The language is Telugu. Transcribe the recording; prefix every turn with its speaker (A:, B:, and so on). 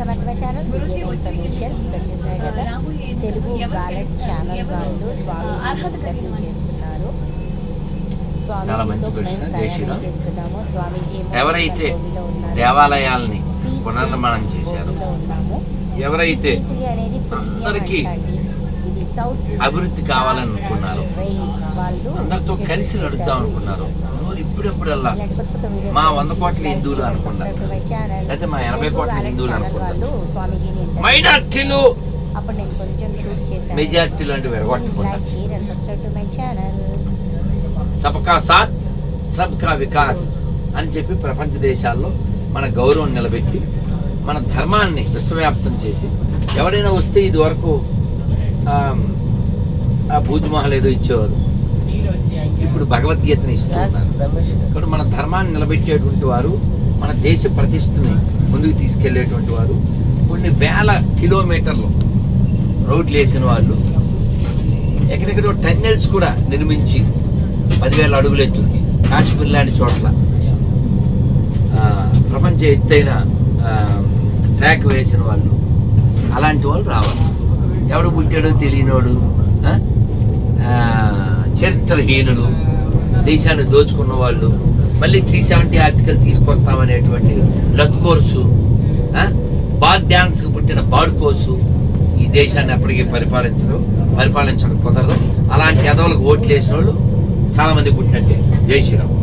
A: Welcome back to my channel
B: Guruji
A: information ఇక్కడ చూసారు కదా తెలుగు
B: గెలిచినా,
A: ఛానల్ వాళ్ళు స్వామి ఇంటర్వ్యూ చేస్తున్నారు
C: చాలా మంచి
A: స్వామీజీతో. చేస్తున్నాము స్వామీజీ
C: ఎవరైతే. దేవాలయాల్ని పునర్నిర్మాణం చేశారు. ఎవరైతే అందరికీ
A: అంటండి. ఇది సౌత్
C: అభివృద్ధి కావాలని అనుకున్నారు.
A: రైల్ వాళ్ళు
C: అందరితో కలిసి నడుద్దాం అనుకున్నారు నోరు ఇప్పుడెప్పుడల్లా మా వంద కోట్ల హిందువులు అనుకున్నారు. లేకపోతే మా ఎనభై కోట్ల హిందువులు అనుకున్నారు. మైనార్టీలు
A: అప్పుడు నేను కొంచెం షూట్ చేశాను
C: మెజార్టీలు అంటే విరగొట్టకుండా
A: share and subscribe to my channel
C: సబ్కా సాత్ సబ్కా వికాస్ అని చెప్పి ప్రపంచ దేశాల్లో మన గౌరవం నిలబెట్టి మన ధర్మాన్ని విశ్వవ్యాప్తం చేసి ఎవరైనా వస్తే ఇది వరకు ఆ భూజ్మహల్ ఏదో ఇచ్చేవారు ఇప్పుడు భగవద్గీతని ఇస్తున్నారు ఇక్కడ మన ధర్మాన్ని నిలబెట్టేటువంటి వారు మన దేశ ప్రతిష్టని ముందుకు తీసుకెళ్ళేటువంటి వారు కొన్ని వేల కిలోమీటర్లు రోడ్లు వేసిన వాళ్ళు ఎక్కడెక్కడో టన్నెల్స్ కూడా నిర్మించి పదివేల అడుగులు ఎత్తు కాశ్మీర్ లాంటి చోట్ల. ప్రపంచ ఎత్తైన ట్రాక్ వేసిన వాళ్ళు. అలాంటి వాళ్ళు రావాలి. ఎవడు పుట్టాడో తెలియనోడు చరిత్రహీనులు దేశాన్ని దోచుకున్న వాళ్ళు మళ్ళీ త్రీ సెవెంటీ ఆర్టికల్ తీసుకొస్తామనేటువంటి లత్కోర్సు బార్ డ్యాన్స్కి పుట్టిన బాడుకోసు ఈ దేశాన్ని ఎప్పటికీ పరిపాలించరు పరిపాలించడం కుదరదు. అలాంటి ఎదవలకు ఓట్లు వేసిన వాళ్ళు చాలామంది పుట్టినట్టే. జై శ్రీరామ్.